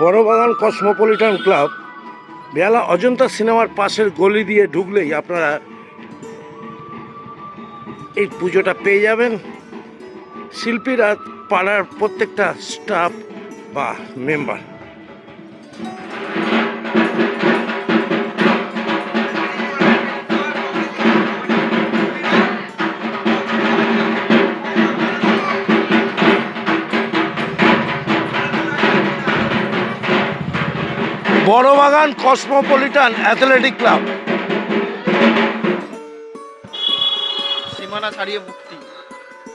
Barabagan cosmopolitan club বেলা অজন্তা সিনেমার পাশের গলি দিয়ে ঢুকলেই আপনারা এই পুজোটা পেয়ে যাবেন। শিল্পীরা পাড়ার প্রত্যেকটা স্টাফ বা member. Barabagan cosmopolitan athletic club. সীমানা ছাড়িয়ে মুক্তি।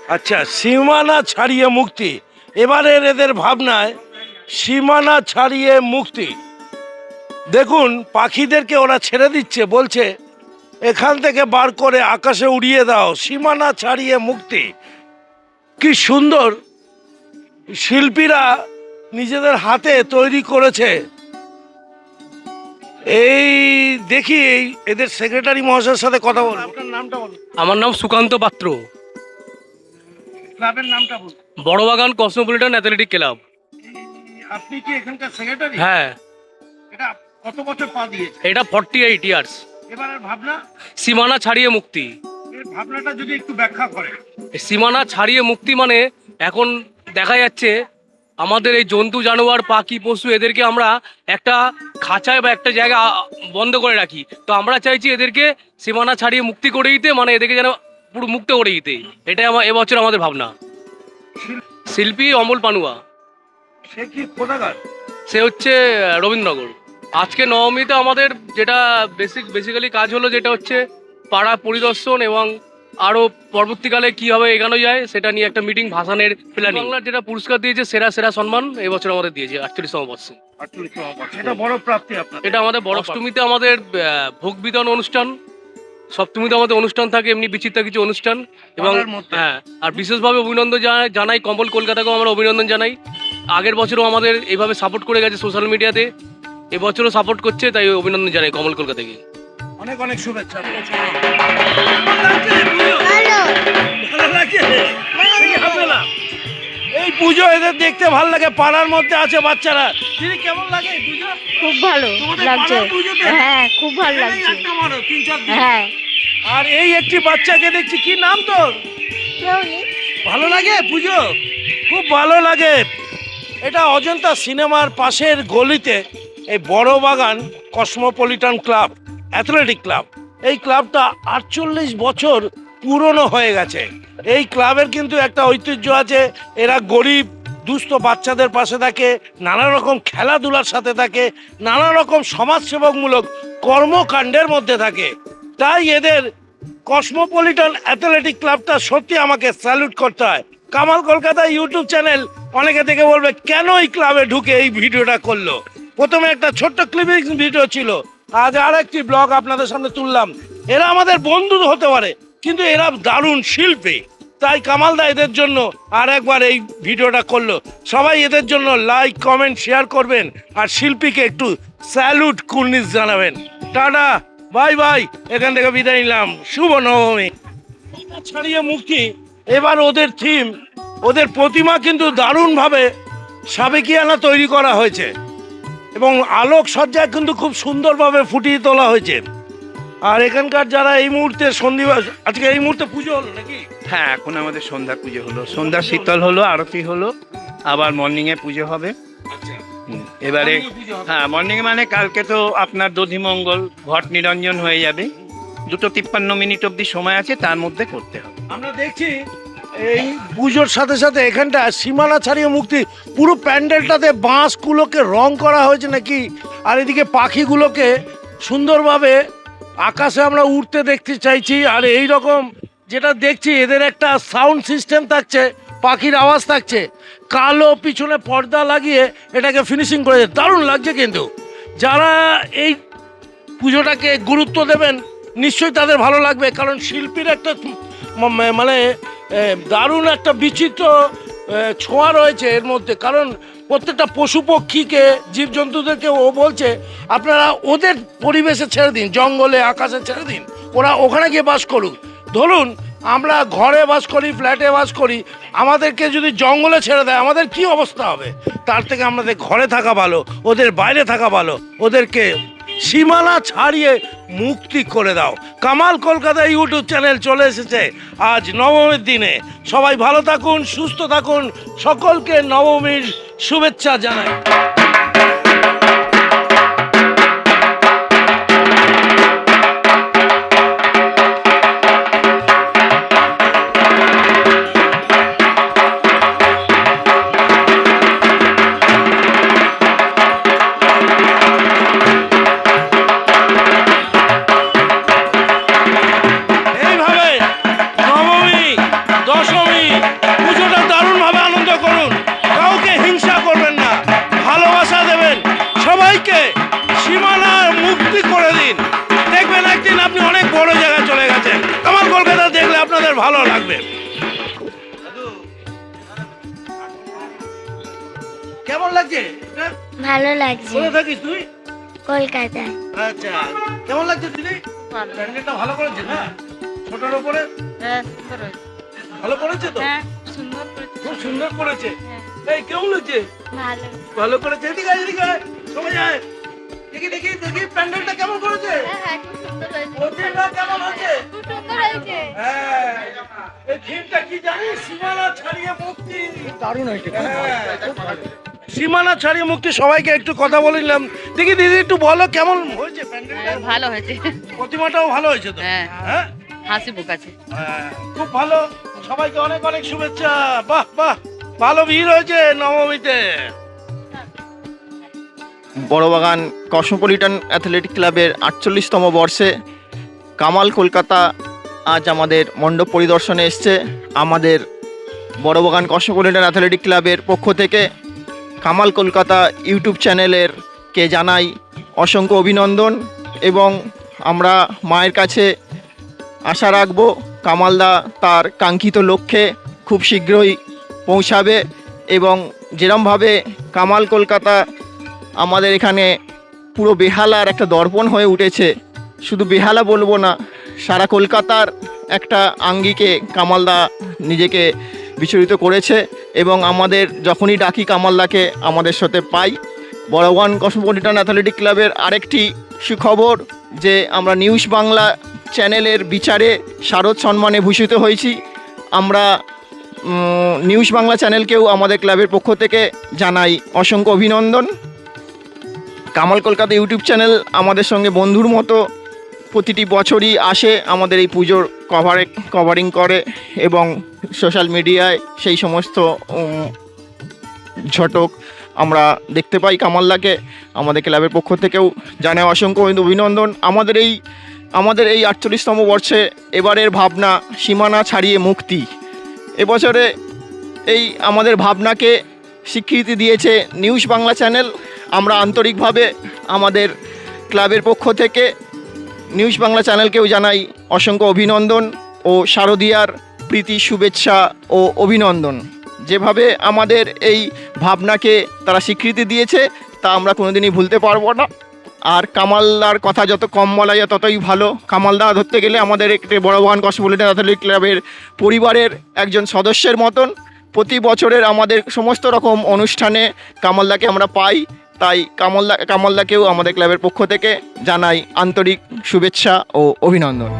আচ্ছা সীমানা ছাড়িয়ে মুক্তি। এবারের এদের ভাবনায় সীমানা ছাড়িয়ে মুক্তি। দেখুন পাখিদেরকে ওরা ছেড়ে দিচ্ছে বলছে এখান থেকে বার করে আকাশে উড়িয়ে দাও সীমানা ছাড়িয়ে মুক্তি। কি সুন্দর! শিল্পীরা নিজেদের হাতে তৈরি করেছে এই দেখি এই এদের সেক্রেটারি মহাশয়ের সাথে কথা বলব আপনার নামটা বলুন। আমার নাম সুকান্ত পাত্র। ক্লাবের নামটা বলুন। Barabagan cosmopolitan athletic club. আপনি কি এখানকার সেক্রেটারি হ্যাঁ। এটা কত বছর পা দিয়েছে? এটা ফর্টি এইট ইয়ার্স এবারের ভাবনা? সীমানা ছাড়িয়ে মুক্তি। এর ভাবনাটা যদি একটু ব্যাখ্যা করে সীমানা ছাড়িয়ে মুক্তি মানে এখন দেখা যাচ্ছে আমাদের এই জন্তু জানোয়ার পাখি পশু এদেরকে আমরা একটা খাঁচায় বা একটা জায়গা বন্ধ করে রাখি। তো আমরা চাইছি এদেরকে সীমানা ছাড়িয়ে মুক্তি করে দিতে মানে এদেরকে যেন পুরো মুক্ত করে দিতে। এটাই আমার এবছর আমাদের ভাবনা। শিল্পী অমল পানুয়া। সে কি কোথাকার? সে হচ্ছে রবীন্দ্রনগর। আজকে নবমীতে আমাদের যেটা বেসিক বেসিক্যালি কাজ হলো যেটা হচ্ছে পাড়া পরিদর্শন এবং আরও পরবর্তীকালে কীভাবে এগানো যায় সেটা নিয়ে একটা মিটিং ভাসানের প্ল্যানিং। বাংলার যেটা পুরস্কার দিয়েছে সেরা সেরা সম্মান এবছর আমাদের দিয়েছে আটচল্লিশতম বর্ষে। এটা বড় প্রাপ্তি আপনার এটা আমাদের বড় অষ্টমীতে আমাদের ভোগ বিতরণ অনুষ্ঠান সপ্তমীতে আমাদের অনুষ্ঠান থাকে এমনি বিচিত্র কিছু অনুষ্ঠান এবং হ্যাঁ আর বিশেষভাবে অভিনন্দন জানাই জানাই কমল কলকাতাকেও আমরা অভিনন্দন জানাই। আগের বছরও আমাদের এইভাবে সাপোর্ট করে গেছে সোশ্যাল মিডিয়াতে এবছরও সাপোর্ট করছে তাই অভিনন্দন জানাই কমল কলকাতাকে। অনেক অনেক শুভেচ্ছা। এই পুজো এদের দেখতে ভালো লাগে পাড়ার মধ্যে আছে বাচ্চারা। দিদি কেমন লাগে খুব ভালো লাগছে। হ্যাঁ খুব ভালো লাগছে। তিন চার দিন। হ্যাঁ। আর এই একটি বাচ্চাকে দেখছি কি নাম তোর? ভালো লাগে পুজো? খুব ভালো লাগে। এটা অজন্তা সিনেমার পাশের গলিতে এই বড় বাগান কসমোপলিটন ক্লাব। Athletic club. এই ক্লাবটা আটচল্লিশ বছর পুরনো হয়ে গেছে। এই ক্লাবের কিন্তু একটা ঐতিহ্য আছে, এরা গরিব, দুস্থ বাচ্চাদের পাশে থাকে নানা রকম খেলাধুলার সাথে থাকে নানা রকম সমাজসেবকমূলক কর্মকাণ্ডের মধ্যে থাকে। তাই এদের কসমোপলিটন অ্যাথলেটিক ক্লাবটা সত্যি আমাকে স্যালুট করতে হয়। কামাল কলকাতা ইউটিউব চ্যানেল অনেকে দেখে বলবে, কেন এই ক্লাবে ঢুকে এই ভিডিওটা করল? প্রথমে একটা ছোট্ট ক্লিপিং ভিডিও ছিল আজ আর একটি ব্লগ আপনাদের সামনে তুললাম। এরা আমাদের বন্ধু হতে পারে, কিন্তু এরা দারুণ শিল্পী। তাই কামালদা এদের জন্য আর একবার এই ভিডিওটা করল। সবাই এদের জন্য লাইক কমেন্ট শেয়ার করবেন আর শিল্পীকে একটু স্যালুট কুর্নিশ জানাবেন। টাটা বাই বাই এখান থেকে বিদায় নিলাম। শুভ নবমী ছাড়িয়ে মুক্তি। এবার ওদের থিম ওদের প্রতিমা কিন্তু দারুণভাবে সাবেকিয়ানা তৈরি করা হয়েছে। এবং আলোক সজ্জা কিন্তু খুব সুন্দরভাবে ফুটিয়ে তোলা হয়েছে। আর এখানকার যারা এই মুহূর্তে সন্ধিবাস আজকে এই মুহূর্তে পুজো হলো নাকি? হ্যাঁ এখন আমাদের সন্ধ্যা পুজো হলো। সন্ধ্যা শীতল হলো আরতি হলো আবার মর্নিং এ পুজো হবে। এবারে Morning এ পুজো হবে। হ্যাঁ মর্নিং মানে কালকে তো আপনার দধিমঙ্গল ঘট নিরঞ্জন হয়ে যাবে। দুটো তিপ্পান্ন মিনিট অবধি সময় আছে তার মধ্যে করতে হবে। আমরা দেখছি এই পুজোর সাথে সাথে এখানটা সীমানা ছাড়িয়ে মুক্তি। পুরো প্যান্ডেলটাতে বাঁশগুলোকে রং করা হয়েছে নাকি? আর এদিকে পাখিগুলোকে সুন্দরভাবে আকাশে আমরা উঠতে দেখতে চাইছি। আর এই রকম যেটা দেখছি, এদের একটা সাউন্ড সিস্টেম থাকছে, পাখির আওয়াজ থাকছে। কালো পিছনে পর্দা লাগিয়ে এটাকে ফিনিশিং করেছে। দারুণ লাগছে কিন্তু। যারা এই পুজোটাকে গুরুত্ব দেবেন, নিশ্চয়ই তাদের ভালো লাগবে। কারণ শিল্পীর একটা মানে দারুণ একটা বিচিত্র ছোঁয়া রয়েছে এর মধ্যে। কারণ প্রত্যেকটা পশু পক্ষীকে, জীবজন্তুদেরকে ও বলছে, আপনারা ওদের পরিবেশে ছেড়ে দিন, জঙ্গলে, আকাশে ছেড়ে দিন। ওরা ওখানে গিয়ে বাস করুক। ধরুন, আমরা ঘরে বাস করি, ফ্ল্যাটে বাস করি, আমাদেরকে যদি জঙ্গলে ছেড়ে দেয়, আমাদের কি অবস্থা হবে? তার থেকে আমাদের ঘরে থাকা ভালো, ওদের বাইরে থাকা ভালো, ওদেরকে সীমানা ছাড়িয়ে মুক্তি করে দাও। কামাল কলকাতা ইউটিউব চ্যানেল চলে এসেছে আজ নবমীর দিনে। সবাই ভালো থাকুন, সুস্থ থাকুন, সকলকে নবমীর শুভেচ্ছা জানাই। সীমানার মুক্তি করে দিন। দেখবেন একদিন আপনি অনেক বড় জায়গায় চলে গেছেন। আমার কলকাতা দেখলে আপনাদের ভালো লাগবে। কেমন লাগছে? হ্যাঁ? ভালো লাগছে। কোথায় থাকিস তুই? কলকাতায়। আচ্ছা। কেমন লাগছে দিদি? প্যান্ডেলটা ভালো করেছে না? ছোটর উপরে? ভালো করেছে তো? হ্যাঁ, খুব সুন্দর করেছে। এই কেমন লাগছে? ভালো। ভালো করেছে? এদিকে এদিকে সবাই যায় দেখি দেখি দেখি প্যান্ডেলটা কেমন করেছে? হ্যাঁ, কেমন হ্যাঁ। এই থিমটা কি জানিস সীমানা ছাড়িয়ে মুক্তি। দারুণ হয়েছে সীমানা ছাড়িয়ে মুক্তি সবাইকে একটু কথা বলে নিলাম। দেখি দিদি একটু বলো কেমন হয়েছে প্যান্ডেলটা? ভালো হয়েছে। প্রতিমাটাও ভালো হয়েছে তো? হ্যাঁ। হ্যাঁ? হাসি বুক আছে। হ্যাঁ, খুব ভালো। সবাইকে অনেক অনেক শুভেচ্ছা। বাহ বাহ। ভালো ভিড় হয়েছে নবমীতে। বড়বাগান কসমোপলিটন অ্যাথলেটিক ক্লাবের আটচল্লিশতম বর্ষে কামাল কলকাতা আজ আমাদের মণ্ডপ পরিদর্শনে এসছে। আমাদের বড়বাগান কসমোপলিটন অ্যাথলেটিক ক্লাবের পক্ষ থেকে কামাল কলকাতা ইউটিউব চ্যানেলের কে জানাই অসংখ্য অভিনন্দন এবং আমরা মায়ের কাছে আশা রাখব কামালদা তার কাঙ্ক্ষিত লক্ষ্যে খুব শীঘ্রই পৌঁছাবে এবং যেরমভাবে কামাল কলকাতা আমাদের এখানে পুরো বেহালার একটা দর্পণ হয়ে উঠেছে। শুধু বেহালা বলব না, সারা কলকাতার একটা আঙ্গিকে কামালদা নিজেকে বিচরিত করেছে এবং আমাদের যখনই ডাকি কামালদাকে আমাদের সাথে পাই। বড়গান কসমোপলিটন অ্যাথলেটিক ক্লাবের আরেকটি সুখবর যে আমরা নিউজ বাংলা চ্যানেলের বিচারে শারদ সম্মানে ভূষিত হয়েছি। আমরা নিউজ বাংলা চ্যানেলকেও আমাদের ক্লাবের পক্ষ থেকে জানাই অসংখ্য অভিনন্দন। কামাল কলকাতা ইউটিউব চ্যানেল আমাদের সঙ্গে বন্ধুর মতো প্রতিটি বছরই আসে আমাদের এই পুজোর কভারে কভারিং করে এবং সোশ্যাল মিডিয়ায় সেই সমস্ত ঝটক আমরা দেখতে পাই কামাল্লাকে। আমাদের ক্লাবের পক্ষ থেকেও জানাই অসংখ্য অভিনন্দন। আমাদের এই আমাদের এই আটচল্লিশতম বর্ষে এবারের ভাবনা সীমানা ছাড়িয়ে মুক্তি। এবছরে এই আমাদের ভাবনাকে স্বীকৃতি দিয়েছে নিউজ বাংলা চ্যানেল। আমরা আন্তরিকভাবে আমাদের ক্লাবের পক্ষ থেকে নিউজ বাংলা চ্যানেলকেও জানাই অসংখ্য অভিনন্দন ও শারদিয়ার প্রীতি, শুভেচ্ছা ও অভিনন্দন। যেভাবে আমাদের এই ভাবনাকে তারা স্বীকৃতি দিয়েছে, তা আমরা কোনোদিনই ভুলতে পারব না। আর কামালদার কথা যত কম বলা যায়, ততই ভালো। কামালদা ধরতে গেলে আমাদের একটি বড়বান কসমোপলিটন অ্যাথলেটিক ক্লাবের পরিবারের একজন সদস্যের মতন। প্রতি বছরের আমাদের সমস্ত রকম অনুষ্ঠানে কামালদাকে আমরা পাই। তাই কামলদা, কামলদাকেও আমাদের ক্লাবের পক্ষ থেকে জানাই আন্তরিক শুভেচ্ছা ও অভিনন্দন।